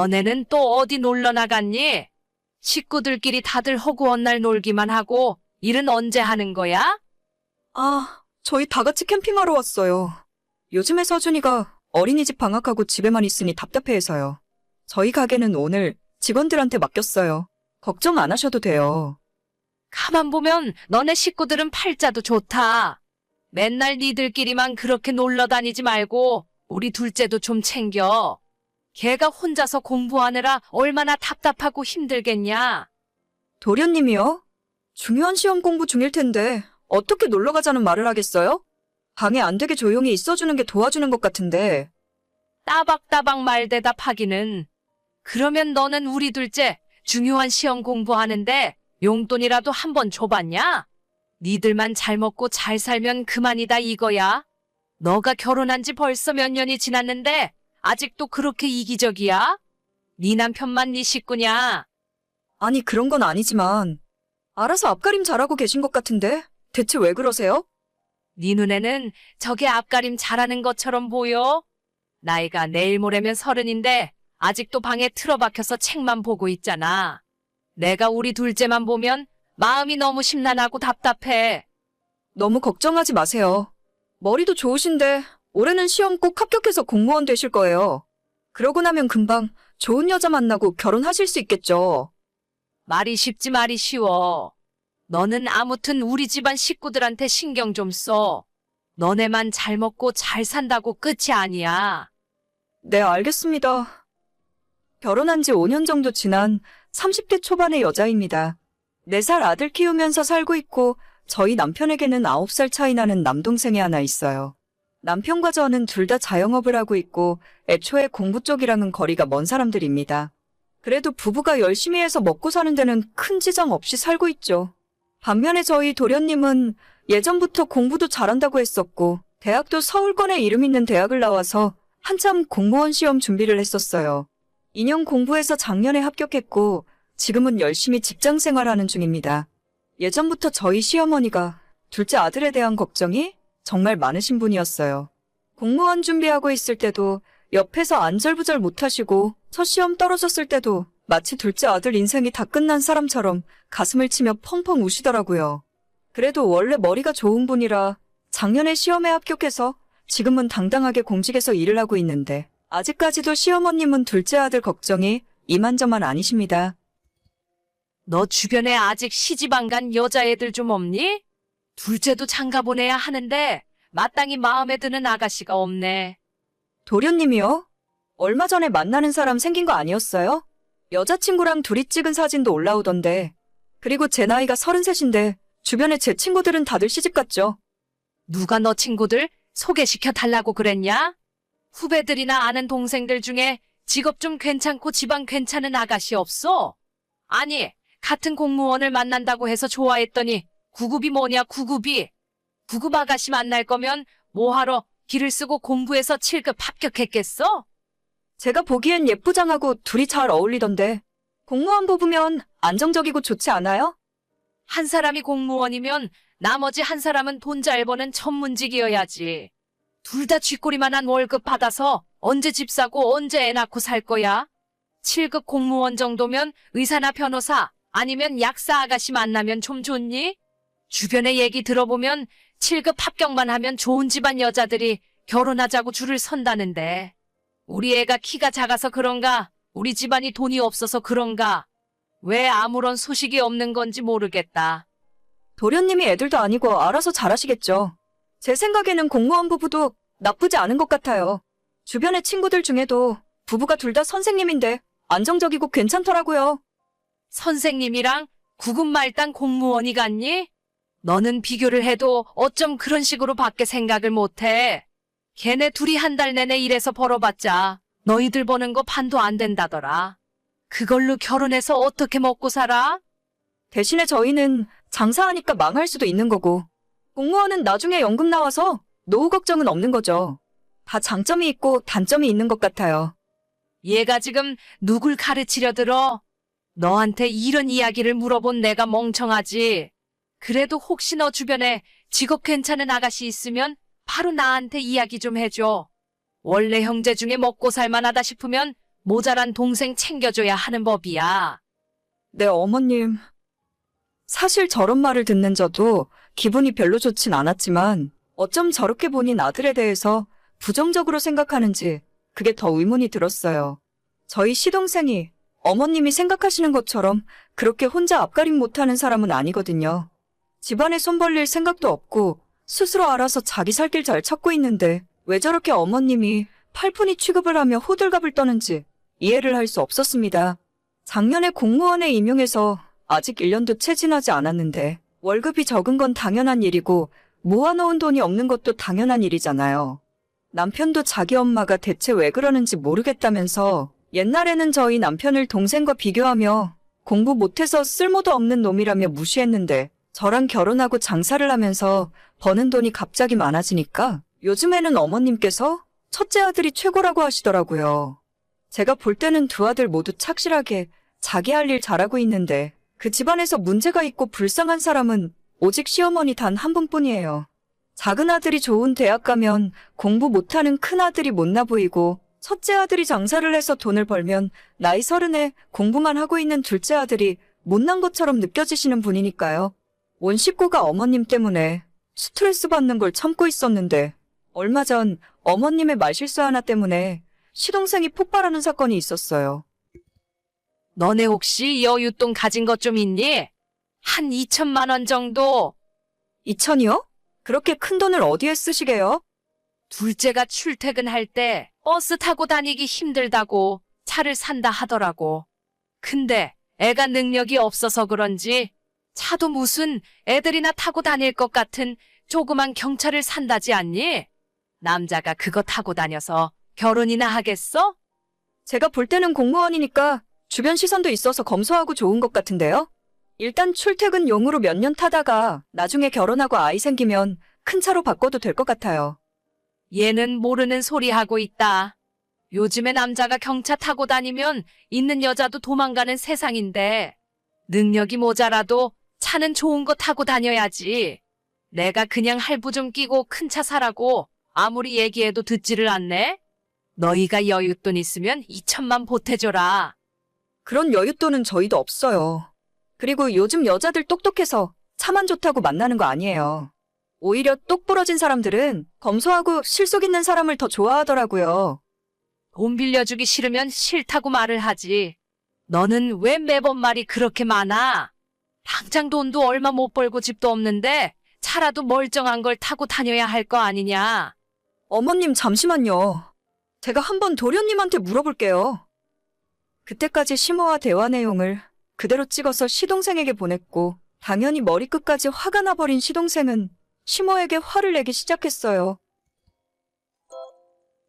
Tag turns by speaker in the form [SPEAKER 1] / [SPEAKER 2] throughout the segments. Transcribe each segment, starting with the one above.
[SPEAKER 1] 너네는 또 어디 놀러 나갔니? 식구들끼리 다들 허구한 날 놀기만 하고 일은 언제 하는 거야?
[SPEAKER 2] 아, 저희 다 같이 캠핑하러 왔어요. 요즘에 서준이가 어린이집 방학하고 집에만 있으니 답답해해서요. 저희 가게는 오늘 직원들한테 맡겼어요. 걱정 안 하셔도 돼요.
[SPEAKER 1] 가만 보면 너네 식구들은 팔자도 좋다. 맨날 니들끼리만 그렇게 놀러 다니지 말고 우리 둘째도 좀 챙겨. 걔가 혼자서 공부하느라 얼마나 답답하고 힘들겠냐.
[SPEAKER 2] 도련님이요? 중요한 시험 공부 중일 텐데 어떻게 놀러 가자는 말을 하겠어요? 방에 안 되게 조용히 있어주는 게 도와주는 것 같은데
[SPEAKER 1] 따박따박 말 대답하기는. 그러면 너는 우리 둘째 중요한 시험 공부하는데 용돈이라도 한 번 줘봤냐? 니들만 잘 먹고 잘 살면 그만이다 이거야. 너가 결혼한 지 벌써 몇 년이 지났는데 아직도 그렇게 이기적이야? 네 남편만 네 식구냐?
[SPEAKER 2] 아니 그런 건 아니지만 알아서 앞가림 잘하고 계신 것 같은데 대체 왜 그러세요?
[SPEAKER 1] 네 눈에는 저게 앞가림 잘하는 것처럼 보여? 나이가 내일 모레면 서른인데 아직도 방에 틀어박혀서 책만 보고 있잖아. 내가 우리 둘째만 보면 마음이 너무 심란하고 답답해.
[SPEAKER 2] 너무 걱정하지 마세요. 머리도 좋으신데 올해는 시험 꼭 합격해서 공무원 되실 거예요. 그러고 나면 금방 좋은 여자 만나고 결혼하실 수 있겠죠.
[SPEAKER 1] 말이 쉽지 말이 쉬워. 너는 아무튼 우리 집안 식구들한테 신경 좀 써. 너네만 잘 먹고 잘 산다고 끝이 아니야.
[SPEAKER 2] 네, 알겠습니다. 결혼한 지 5년 정도 지난 30대 초반의 여자입니다. 4살 아들 키우면서 살고 있고 저희 남편에게는 9살 차이 나는 남동생이 하나 있어요. 남편과 저는 둘 다 자영업을 하고 있고 애초에 공부 쪽이랑은 거리가 먼 사람들입니다. 그래도 부부가 열심히 해서 먹고 사는 데는 큰 지장 없이 살고 있죠. 반면에 저희 도련님은 예전부터 공부도 잘한다고 했었고 대학도 서울권에 이름 있는 대학을 나와서 한참 공무원 시험 준비를 했었어요. 2년 공부해서 작년에 합격했고 지금은 열심히 직장 생활하는 중입니다. 예전부터 저희 시어머니가 둘째 아들에 대한 걱정이 정말 많으신 분이었어요. 공무원 준비하고 있을 때도 옆에서 안절부절 못하시고 첫 시험 떨어졌을 때도 마치 둘째 아들 인생이 다 끝난 사람처럼 가슴을 치며 펑펑 우시더라고요. 그래도 원래 머리가 좋은 분이라 작년에 시험에 합격해서 지금은 당당하게 공직에서 일을 하고 있는데 아직까지도 시어머님은 둘째 아들 걱정이 이만저만 아니십니다.
[SPEAKER 1] 너 주변에 아직 시집 안 간 여자애들 좀 없니? 둘째도 장가 보내야 하는데 마땅히 마음에 드는 아가씨가 없네.
[SPEAKER 2] 도련님이요? 얼마 전에 만나는 사람 생긴 거 아니었어요? 여자친구랑 둘이 찍은 사진도 올라오던데. 그리고 제 나이가 33인데 주변에 제 친구들은 다들 시집 갔죠.
[SPEAKER 1] 누가 너 친구들 소개시켜 달라고 그랬냐? 후배들이나 아는 동생들 중에 직업 좀 괜찮고 집안 괜찮은 아가씨 없어? 아니, 같은 공무원을 만난다고 해서 좋아했더니 구급이 뭐냐 구급이. 구급 아가씨 만날 거면 뭐하러 길을 쓰고 공부해서 7급 합격했겠어?
[SPEAKER 2] 제가 보기엔 예쁘장하고 둘이 잘 어울리던데. 공무원 뽑으면 안정적이고 좋지 않아요?
[SPEAKER 1] 한 사람이 공무원이면 나머지 한 사람은 돈 잘 버는 천문직이어야지. 둘 다 쥐꼬리만한 월급 받아서 언제 집 사고 언제 애 낳고 살 거야? 7급 공무원 정도면 의사나 변호사 아니면 약사 아가씨 만나면 좀 좋니? 주변의 얘기 들어보면 7급 합격만 하면 좋은 집안 여자들이 결혼하자고 줄을 선다는데. 우리 애가 키가 작아서 그런가? 우리 집안이 돈이 없어서 그런가? 왜 아무런 소식이 없는 건지 모르겠다.
[SPEAKER 2] 도련님이 애들도 아니고 알아서 잘하시겠죠. 제 생각에는 공무원 부부도 나쁘지 않은 것 같아요. 주변의 친구들 중에도 부부가 둘 다 선생님인데 안정적이고 괜찮더라고요.
[SPEAKER 1] 선생님이랑 구급말단 공무원이 같니? 너는 비교를 해도 어쩜 그런 식으로 밖에 생각을 못해. 걔네 둘이 한 달 내내 일해서 벌어봤자 너희들 버는 거 반도 안 된다더라. 그걸로 결혼해서 어떻게 먹고 살아?
[SPEAKER 2] 대신에 저희는 장사하니까 망할 수도 있는 거고, 공무원은 나중에 연금 나와서 노후 걱정은 없는 거죠. 다 장점이 있고 단점이 있는 것 같아요.
[SPEAKER 1] 얘가 지금 누굴 가르치려 들어? 너한테 이런 이야기를 물어본 내가 멍청하지. 그래도 혹시 너 주변에 직업 괜찮은 아가씨 있으면 바로 나한테 이야기 좀 해줘. 원래 형제 중에 먹고 살만하다 싶으면 모자란 동생 챙겨줘야 하는 법이야.
[SPEAKER 2] 네, 어머님. 사실 저런 말을 듣는 저도 기분이 별로 좋진 않았지만 어쩜 저렇게 본인 아들에 대해서 부정적으로 생각하는지 그게 더 의문이 들었어요. 저희 시동생이 어머님이 생각하시는 것처럼 그렇게 혼자 앞가림 못하는 사람은 아니거든요. 집안에 손 벌릴 생각도 없고 스스로 알아서 자기 살 길 잘 찾고 있는데 왜 저렇게 어머님이 팔푼이 취급을 하며 호들갑을 떠는지 이해를 할 수 없었습니다. 작년에 공무원에 임용해서 아직 1년도 채 지나지 않았는데 월급이 적은 건 당연한 일이고 모아놓은 돈이 없는 것도 당연한 일이잖아요. 남편도 자기 엄마가 대체 왜 그러는지 모르겠다면서 옛날에는 저희 남편을 동생과 비교하며 공부 못해서 쓸모도 없는 놈이라며 무시했는데 저랑 결혼하고 장사를 하면서 버는 돈이 갑자기 많아지니까 요즘에는 어머님께서 첫째 아들이 최고라고 하시더라고요. 제가 볼 때는 두 아들 모두 착실하게 자기 할 일 잘하고 있는데 그 집안에서 문제가 있고 불쌍한 사람은 오직 시어머니 단 한 분뿐이에요. 작은 아들이 좋은 대학 가면 공부 못하는 큰 아들이 못나 보이고 첫째 아들이 장사를 해서 돈을 벌면 나이 서른에 공부만 하고 있는 둘째 아들이 못난 것처럼 느껴지시는 분이니까요. 온 식구가 어머님 때문에 스트레스 받는 걸 참고 있었는데 얼마 전 어머님의 말실수 하나 때문에 시동생이 폭발하는 사건이 있었어요.
[SPEAKER 1] 너네 혹시 여윳돈 가진 것 좀 있니? 한 2천만 원 정도.
[SPEAKER 2] 2천이요? 그렇게 큰 돈을 어디에 쓰시게요?
[SPEAKER 1] 둘째가 출퇴근할 때 버스 타고 다니기 힘들다고 차를 산다 하더라고. 근데 애가 능력이 없어서 그런지 차도 무슨 애들이나 타고 다닐 것 같은 조그만 경차를 산다지 않니? 남자가 그거 타고 다녀서 결혼이나 하겠어?
[SPEAKER 2] 제가 볼 때는 공무원이니까 주변 시선도 있어서 검소하고 좋은 것 같은데요? 일단 출퇴근 용으로 몇 년 타다가 나중에 결혼하고 아이 생기면 큰 차로 바꿔도 될 것 같아요.
[SPEAKER 1] 얘는 모르는 소리 하고 있다. 요즘에 남자가 경차 타고 다니면 있는 여자도 도망가는 세상인데 능력이 모자라도 차는 좋은 거 타고 다녀야지. 내가 그냥 할부 좀 끼고 큰 차 사라고 아무리 얘기해도 듣지를 않네. 너희가 여윳돈 있으면 2천만 보태줘라.
[SPEAKER 2] 그런 여윳돈은 저희도 없어요. 그리고 요즘 여자들 똑똑해서 차만 좋다고 만나는 거 아니에요. 오히려 똑 부러진 사람들은 검소하고 실속 있는 사람을 더 좋아하더라고요.
[SPEAKER 1] 돈 빌려주기 싫으면 싫다고 말을 하지. 너는 왜 매번 말이 그렇게 많아? 당장 돈도 얼마 못 벌고 집도 없는데 차라도 멀쩡한 걸 타고 다녀야 할 거 아니냐?
[SPEAKER 2] 어머님 잠시만요. 제가 한번 도련님한테 물어볼게요. 그때까지 시모와 대화 내용을 그대로 찍어서 시동생에게 보냈고 당연히 머리끝까지 화가 나버린 시동생은 시모에게 화를 내기 시작했어요.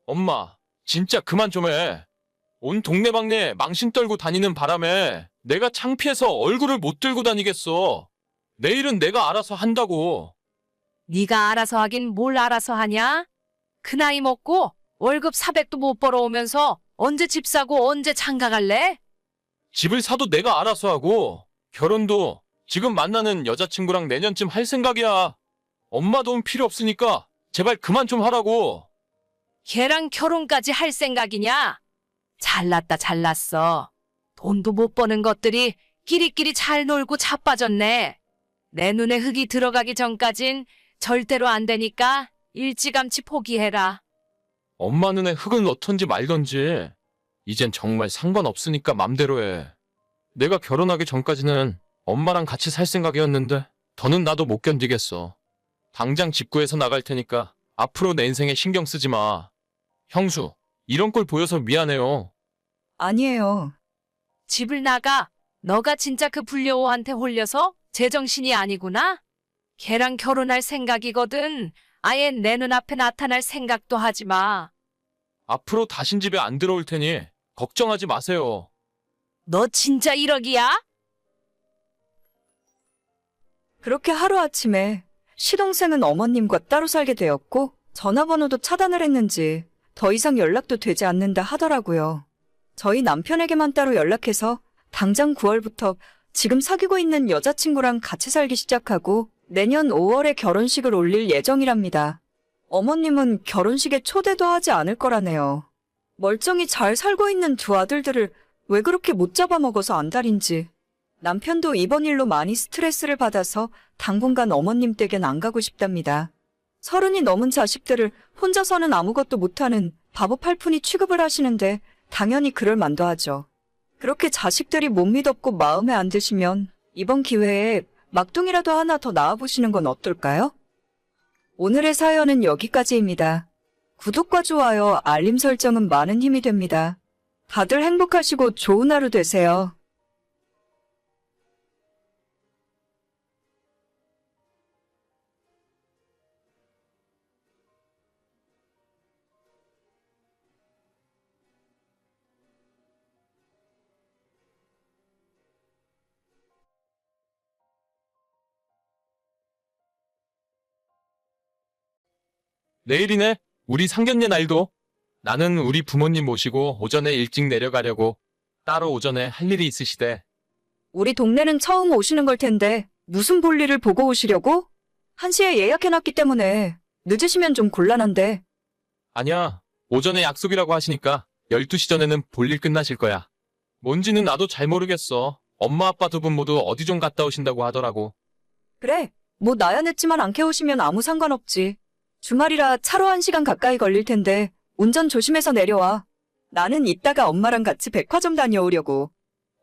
[SPEAKER 3] 엄마, 진짜 그만 좀 해. 온 동네방네 망신 떨고 다니는 바람에 내가 창피해서 얼굴을 못 들고 다니겠어. 내일은 내가 알아서 한다고.
[SPEAKER 1] 네가 알아서 하긴 뭘 알아서 하냐? 그 나이 먹고 월급 400도 못 벌어오면서 언제 집 사고 언제 장가 갈래?
[SPEAKER 3] 집을 사도 내가 알아서 하고, 결혼도 지금 만나는 여자친구랑 내년쯤 할 생각이야. 엄마 도움 필요 없으니까 제발 그만 좀 하라고.
[SPEAKER 1] 걔랑 결혼까지 할 생각이냐? 잘났다 잘났어. 돈도 못 버는 것들이 끼리끼리 잘 놀고 자빠졌네. 내 눈에 흙이 들어가기 전까진 절대로 안 되니까 일찌감치 포기해라.
[SPEAKER 3] 엄마 눈에 흙은 넣던지 말던지. 이젠 정말 상관없으니까 맘대로 해. 내가 결혼하기 전까지는 엄마랑 같이 살 생각이었는데 더는 나도 못 견디겠어. 당장 집 구해서 나갈 테니까 앞으로 내 인생에 신경 쓰지 마. 형수, 이런 꼴 보여서 미안해요.
[SPEAKER 2] 아니에요.
[SPEAKER 1] 집을 나가. 너가 진짜 그 불려오한테 홀려서 제정신이 아니구나? 걔랑 결혼할 생각이거든. 아예 내 눈앞에 나타날 생각도 하지 마.
[SPEAKER 3] 앞으로 다신 집에 안 들어올 테니 걱정하지 마세요.
[SPEAKER 1] 너 진짜 1억이야?
[SPEAKER 2] 그렇게 하루아침에 시동생은 어머님과 따로 살게 되었고 전화번호도 차단을 했는지 더 이상 연락도 되지 않는다 하더라고요. 저희 남편에게만 따로 연락해서 당장 9월부터 지금 사귀고 있는 여자친구랑 같이 살기 시작하고 내년 5월에 결혼식을 올릴 예정이랍니다. 어머님은 결혼식에 초대도 하지 않을 거라네요. 멀쩡히 잘 살고 있는 두 아들들을 왜 그렇게 못 잡아먹어서 안달인지. 남편도 이번 일로 많이 스트레스를 받아서 당분간 어머님 댁엔 안 가고 싶답니다. 서른이 넘은 자식들을 혼자서는 아무것도 못하는 바보 팔푼이 취급을 하시는데 당연히 그럴 만도 하죠. 그렇게 자식들이 못 믿었고 마음에 안 드시면 이번 기회에 막둥이라도 하나 더 낳아보시는 건 어떨까요? 오늘의 사연은 여기까지입니다. 구독과 좋아요, 알림 설정은 많은 힘이 됩니다. 다들 행복하시고 좋은 하루 되세요.
[SPEAKER 3] 내일이네. 우리 상견례 날도. 나는 우리 부모님 모시고 오전에 일찍 내려가려고. 따로 오전에 할 일이 있으시대.
[SPEAKER 2] 우리 동네는 처음 오시는 걸 텐데 무슨 볼일을 보고 오시려고? 1시에 예약해놨기 때문에 늦으시면 좀 곤란한데
[SPEAKER 3] 아니야. 오전에 약속이라고 하시니까 12시 전에는 볼일 끝나실 거야. 뭔지는 나도 잘 모르겠어. 엄마 아빠 두 분 모두 어디 좀 갔다 오신다고 하더라고.
[SPEAKER 2] 그래 뭐 나야 늦지만 안 깨우시면 아무 상관없지 주말이라 차로 1시간 가까이 걸릴 텐데 운전 조심해서 내려와 나는 이따가 엄마랑 같이 백화점 다녀오려고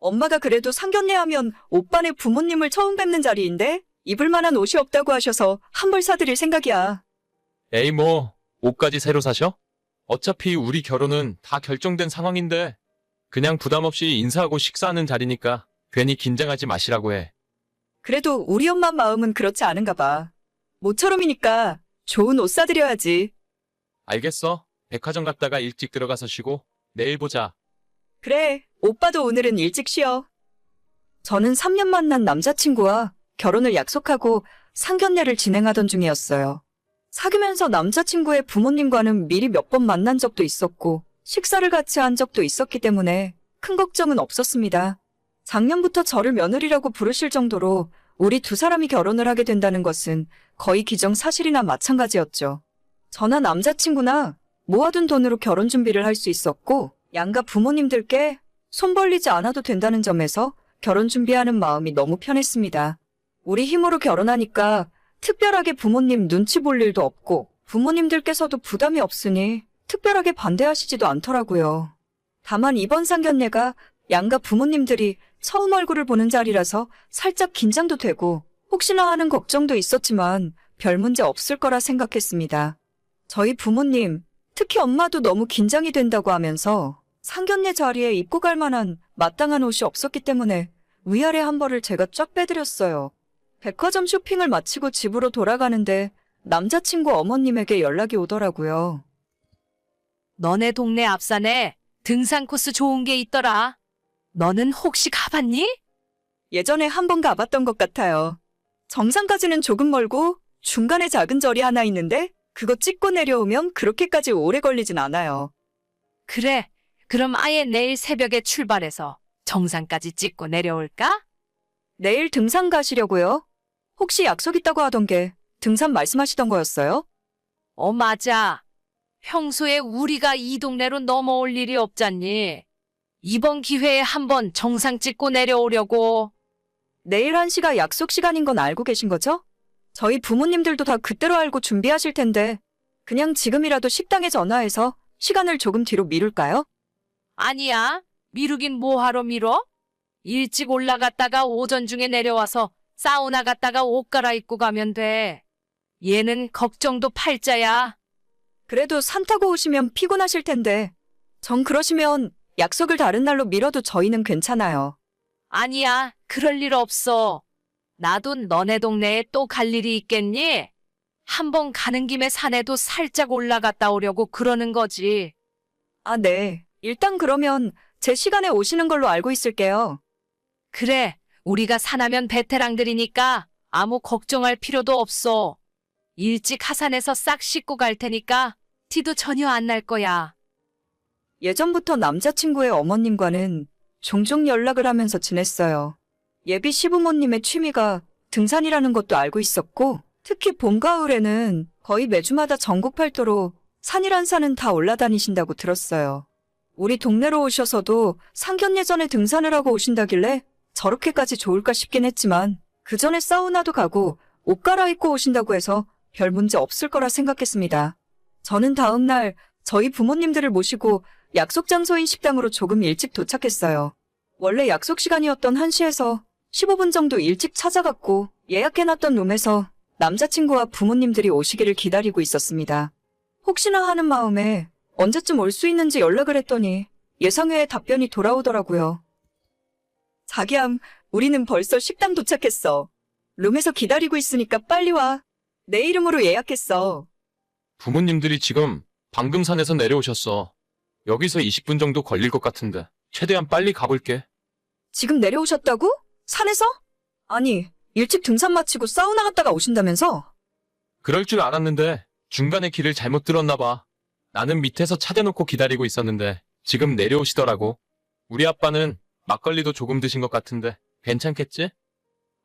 [SPEAKER 2] 엄마가 그래도 상견례 하면 오빠네 부모님을 처음 뵙는 자리인데 입을 만한 옷이 없다고 하셔서 한 벌 사드릴 생각이야
[SPEAKER 3] 에이 뭐 옷까지 새로 사셔? 어차피 우리 결혼은 다 결정된 상황인데 그냥 부담 없이 인사하고 식사하는 자리니까 괜히 긴장하지 마시라고 해.
[SPEAKER 2] 그래도 우리 엄마 마음은 그렇지 않은가 봐. 모처럼이니까 좋은 옷 사드려야지.
[SPEAKER 3] 알겠어. 백화점 갔다가 일찍 들어가서 쉬고 내일 보자.
[SPEAKER 2] 그래, 오빠도 오늘은 일찍 쉬어. 저는 3년 만난 남자친구와 결혼을 약속하고 상견례를 진행하던 중이었어요. 사귀면서 남자친구의 부모님과는 미리 몇 번 만난 적도 있었고, 식사를 같이 한 적도 있었기 때문에 큰 걱정은 없었습니다. 작년부터 저를 며느리라고 부르실 정도로 우리 두 사람이 결혼을 하게 된다는 것은 거의 기정사실이나 마찬가지였죠. 저나 남자친구나 모아둔 돈으로 결혼 준비를 할 수 있었고, 양가 부모님들께 손 벌리지 않아도 된다는 점에서 결혼 준비하는 마음이 너무 편했습니다. 우리 힘으로 결혼하니까 특별하게 부모님 눈치 볼 일도 없고 부모님들께서도 부담이 없으니 특별하게 반대하시지도 않더라고요. 다만 이번 상견례가 양가 부모님들이 처음 얼굴을 보는 자리라서 살짝 긴장도 되고 혹시나 하는 걱정도 있었지만 별 문제 없을 거라 생각했습니다. 저희 부모님, 특히 엄마도 너무 긴장이 된다고 하면서 상견례 자리에 입고 갈 만한 마땅한 옷이 없었기 때문에 위아래 한 벌을 제가 쫙 빼드렸어요. 백화점 쇼핑을 마치고 집으로 돌아가는데 남자친구 어머님에게 연락이 오더라고요.
[SPEAKER 1] 너네 동네 앞산에 등산 코스 좋은 게 있더라. 너는 혹시 가봤니?
[SPEAKER 2] 예전에 한 번 가봤던 것 같아요. 정상까지는 조금 멀고 중간에 작은 절이 하나 있는데 그거 찍고 내려오면 그렇게까지 오래 걸리진 않아요.
[SPEAKER 1] 그래. 그럼 아예 내일 새벽에 출발해서 정상까지 찍고 내려올까?
[SPEAKER 2] 내일 등산 가시려고요? 혹시 약속 있다고 하던 게 등산 말씀하시던 거였어요?
[SPEAKER 1] 어, 맞아. 평소에 우리가 이 동네로 넘어올 일이 없잖니. 이번 기회에 한번 정상 찍고 내려오려고.
[SPEAKER 2] 내일 1시가 약속 시간인 건 알고 계신 거죠? 저희 부모님들도 다 그때로 알고 준비하실 텐데 그냥 지금이라도 식당에 전화해서 시간을 조금 뒤로 미룰까요?
[SPEAKER 1] 아니야. 미루긴 뭐하러 미뤄? 일찍 올라갔다가 오전 중에 내려와서 사우나 갔다가 옷 갈아입고 가면 돼. 얘는 걱정도 팔자야.
[SPEAKER 2] 그래도 산 타고 오시면 피곤하실 텐데 전 그러시면 약속을 다른 날로 미뤄도 저희는 괜찮아요.
[SPEAKER 1] 아니야. 그럴 일 없어. 나도 너네 동네에 또 갈 일이 있겠니? 한번 가는 김에 산에도 살짝 올라갔다 오려고 그러는 거지.
[SPEAKER 2] 아, 네. 일단 그러면 제 시간에 오시는 걸로 알고 있을게요.
[SPEAKER 1] 그래, 우리가 산하면 베테랑들이니까 아무 걱정할 필요도 없어. 일찍 하산해서 싹 씻고 갈 테니까 티도 전혀 안 날 거야.
[SPEAKER 2] 예전부터 남자친구의 어머님과는 종종 연락을 하면서 지냈어요. 예비 시부모님의 취미가 등산이라는 것도 알고 있었고, 특히 봄, 가을에는 거의 매주마다 전국 팔도로 산이란 산은 다 올라다니신다고 들었어요. 우리 동네로 오셔서도 상견례 전에 등산을 하고 오신다길래 저렇게까지 좋을까 싶긴 했지만 그 전에 사우나도 가고 옷 갈아입고 오신다고 해서 별 문제 없을 거라 생각했습니다. 저는 다음 날 저희 부모님들을 모시고 약속 장소인 식당으로 조금 일찍 도착했어요. 원래 약속 시간이었던 1시에서 15분 정도 일찍 찾아갔고 예약해놨던 룸에서 남자친구와 부모님들이 오시기를 기다리고 있었습니다. 혹시나 하는 마음에 언제쯤 올 수 있는지 연락을 했더니 예상외의 답변이 돌아오더라고요. 자기암, 우리는 벌써 식당 도착했어. 룸에서 기다리고 있으니까 빨리 와. 내 이름으로 예약했어.
[SPEAKER 3] 부모님들이 지금 방금 산에서 내려오셨어. 여기서 20분 정도 걸릴 것 같은데 최대한 빨리 가볼게.
[SPEAKER 2] 지금 내려오셨다고? 산에서? 아니, 일찍 등산 마치고 사우나 갔다가 오신다면서?
[SPEAKER 3] 그럴 줄 알았는데 중간에 길을 잘못 들었나 봐. 나는 밑에서 차 대놓고 기다리고 있었는데 지금 내려오시더라고. 우리 아빠는 막걸리도 조금 드신 것 같은데 괜찮겠지?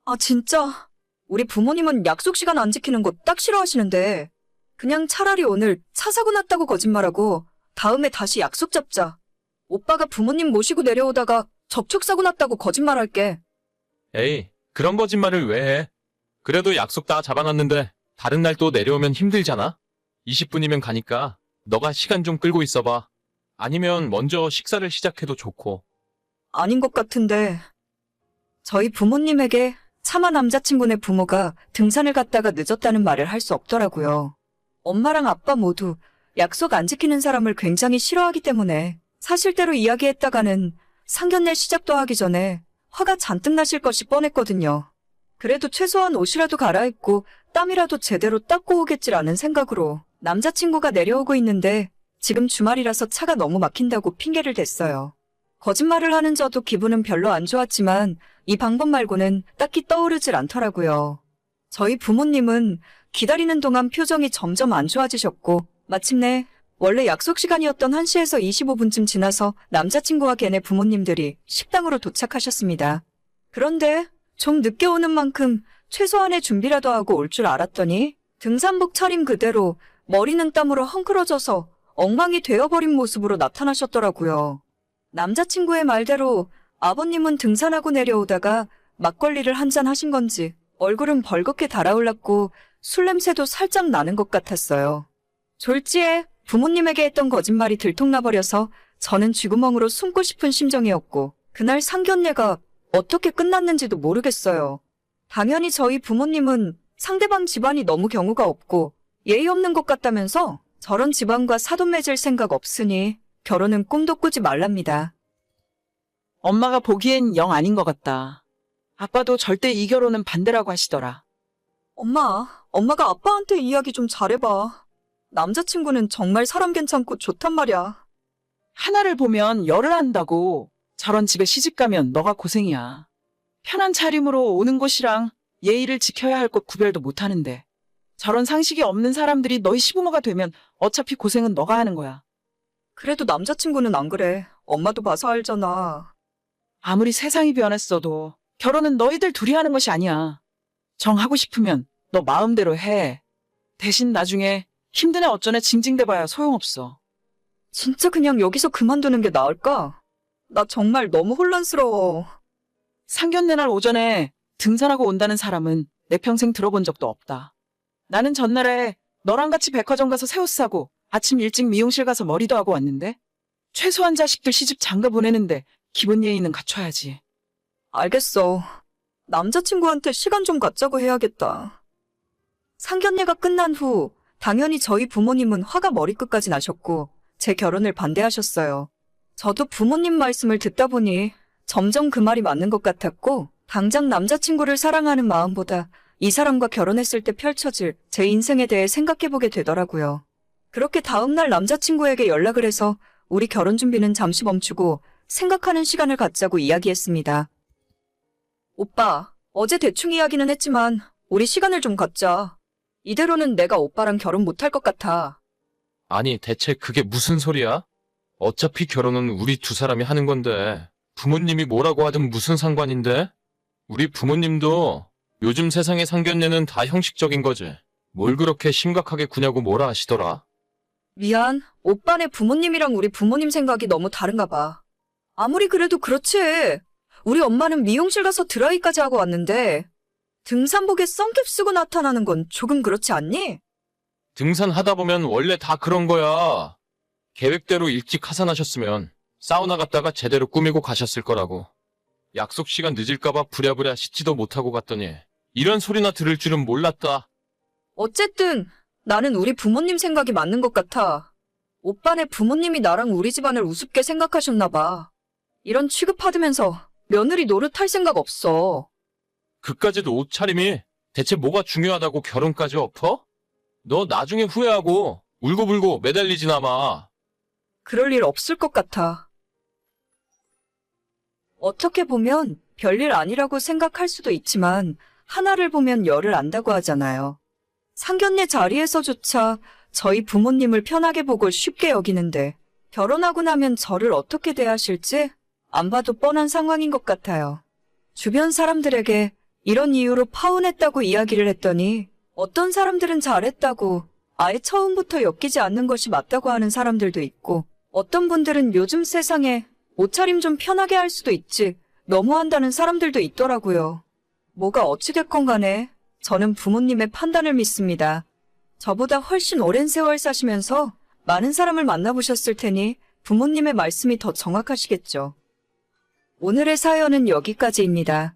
[SPEAKER 2] 아, 진짜. 우리 부모님은 약속 시간 안 지키는 거 딱 싫어하시는데, 그냥 차라리 오늘 차 사고 났다고 거짓말하고, 다음에 다시 약속 잡자. 오빠가 부모님 모시고 내려오다가 접촉사고 났다고 거짓말할게.
[SPEAKER 3] 에이, 그런 거짓말을 왜 해? 그래도 약속 다 잡아놨는데 다른 날 또 내려오면 힘들잖아? 20분이면 가니까 너가 시간 좀 끌고 있어봐. 아니면 먼저 식사를 시작해도 좋고.
[SPEAKER 2] 아닌 것 같은데. 저희 부모님에게 차마 남자친구네 부모가 등산을 갔다가 늦었다는 말을 할 수 없더라고요. 엄마랑 아빠 모두 약속 안 지키는 사람을 굉장히 싫어하기 때문에 사실대로 이야기했다가는 상견례 시작도 하기 전에 화가 잔뜩 나실 것이 뻔했거든요. 그래도 최소한 옷이라도 갈아입고 땀이라도 제대로 닦고 오겠지라는 생각으로 남자친구가 내려오고 있는데 지금 주말이라서 차가 너무 막힌다고 핑계를 댔어요. 거짓말을 하는 저도 기분은 별로 안 좋았지만 이 방법 말고는 딱히 떠오르질 않더라고요. 저희 부모님은 기다리는 동안 표정이 점점 안 좋아지셨고 마침내 원래 약속 시간이었던 1시에서 25분쯤 지나서 남자친구와 걔네 부모님들이 식당으로 도착하셨습니다. 그런데 좀 늦게 오는 만큼 최소한의 준비라도 하고 올 줄 알았더니 등산복 차림 그대로 머리는 땀으로 헝클어져서 엉망이 되어버린 모습으로 나타나셨더라고요. 남자친구의 말대로 아버님은 등산하고 내려오다가 막걸리를 한잔 하신 건지 얼굴은 벌겋게 달아올랐고 술 냄새도 살짝 나는 것 같았어요. 졸지에 부모님에게 했던 거짓말이 들통나버려서 저는 쥐구멍으로 숨고 싶은 심정이었고 그날 상견례가 어떻게 끝났는지도 모르겠어요. 당연히 저희 부모님은 상대방 집안이 너무 경우가 없고 예의 없는 것 같다면서 저런 집안과 사돈 맺을 생각 없으니 결혼은 꿈도 꾸지 말랍니다.
[SPEAKER 4] 엄마가 보기엔 영 아닌 것 같다. 아빠도 절대 이 결혼은 반대라고 하시더라.
[SPEAKER 2] 엄마, 엄마가 아빠한테 이야기 좀 잘해봐. 남자친구는 정말 사람 괜찮고 좋단 말이야.
[SPEAKER 4] 하나를 보면 열을 한다고. 저런 집에 시집 가면 너가 고생이야. 편한 차림으로 오는 곳이랑 예의를 지켜야 할 곳 구별도 못하는데. 저런 상식이 없는 사람들이 너희 시부모가 되면 어차피 고생은 너가 하는 거야.
[SPEAKER 2] 그래도 남자친구는 안 그래. 엄마도 봐서 알잖아.
[SPEAKER 4] 아무리 세상이 변했어도 결혼은 너희들 둘이 하는 것이 아니야. 정하고 싶으면 너 마음대로 해. 대신 나중에 힘드네 어쩌네 징징대봐야 소용없어.
[SPEAKER 2] 진짜 그냥 여기서 그만두는 게 나을까? 나 정말 너무 혼란스러워.
[SPEAKER 4] 상견례 날 오전에 등산하고 온다는 사람은 내 평생 들어본 적도 없다. 나는 전날에 너랑 같이 백화점 가서 새 옷 사고 아침 일찍 미용실 가서 머리도 하고 왔는데 최소한 자식들 시집 장가 보내는데 기본 예의는 갖춰야지.
[SPEAKER 2] 알겠어. 남자친구한테 시간 좀 갖자고 해야겠다. 상견례가 끝난 후 당연히 저희 부모님은 화가 머리끝까지 나셨고 제 결혼을 반대하셨어요. 저도 부모님 말씀을 듣다 보니 점점 그 말이 맞는 것 같았고 당장 남자친구를 사랑하는 마음보다 이 사람과 결혼했을 때 펼쳐질 제 인생에 대해 생각해보게 되더라고요. 그렇게 다음날 남자친구에게 연락을 해서 우리 결혼 준비는 잠시 멈추고 생각하는 시간을 갖자고 이야기했습니다. 오빠, 어제 대충 이야기는 했지만 우리 시간을 좀 갖자. 이대로는 내가 오빠랑 결혼 못할 것 같아.
[SPEAKER 3] 아니, 대체 그게 무슨 소리야? 어차피 결혼은 우리 두 사람이 하는 건데, 부모님이 뭐라고 하든 무슨 상관인데? 우리 부모님도 요즘 세상의 상견례는 다 형식적인 거지. 뭘 그렇게 심각하게 구냐고 뭐라 하시더라.
[SPEAKER 2] 미안. 오빠네 부모님이랑 우리 부모님 생각이 너무 다른가 봐. 아무리 그래도 그렇지. 우리 엄마는 미용실 가서 드라이까지 하고 왔는데 등산복에 선캡 쓰고 나타나는 건 조금 그렇지 않니?
[SPEAKER 3] 등산하다 보면 원래 다 그런 거야. 계획대로 일찍 하산하셨으면 사우나 갔다가 제대로 꾸미고 가셨을 거라고. 약속 시간 늦을까봐 부랴부랴 씻지도 못하고 갔더니 이런 소리나 들을 줄은 몰랐다.
[SPEAKER 2] 어쨌든 나는 우리 부모님 생각이 맞는 것 같아. 오빠네 부모님이 나랑 우리 집안을 우습게 생각하셨나 봐. 이런 취급받으면서 며느리 노릇할 생각 없어.
[SPEAKER 3] 그까지도 옷차림이 대체 뭐가 중요하다고 결혼까지 엎어? 너 나중에 후회하고 울고불고 매달리진 아마.
[SPEAKER 2] 그럴 일 없을 것 같아. 어떻게 보면 별일 아니라고 생각할 수도 있지만 하나를 보면 열을 안다고 하잖아요. 상견례 자리에서조차 저희 부모님을 편하게 보고 쉽게 여기는데 결혼하고 나면 저를 어떻게 대하실지 안 봐도 뻔한 상황인 것 같아요. 주변 사람들에게 이런 이유로 파혼했다고 이야기를 했더니 어떤 사람들은 잘했다고 아예 처음부터 엮이지 않는 것이 맞다고 하는 사람들도 있고 어떤 분들은 요즘 세상에 옷차림 좀 편하게 할 수도 있지 너무한다는 사람들도 있더라고요. 뭐가 어찌됐건 간에 저는 부모님의 판단을 믿습니다. 저보다 훨씬 오랜 세월 사시면서 많은 사람을 만나보셨을 테니 부모님의 말씀이 더 정확하시겠죠. 오늘의 사연은 여기까지입니다.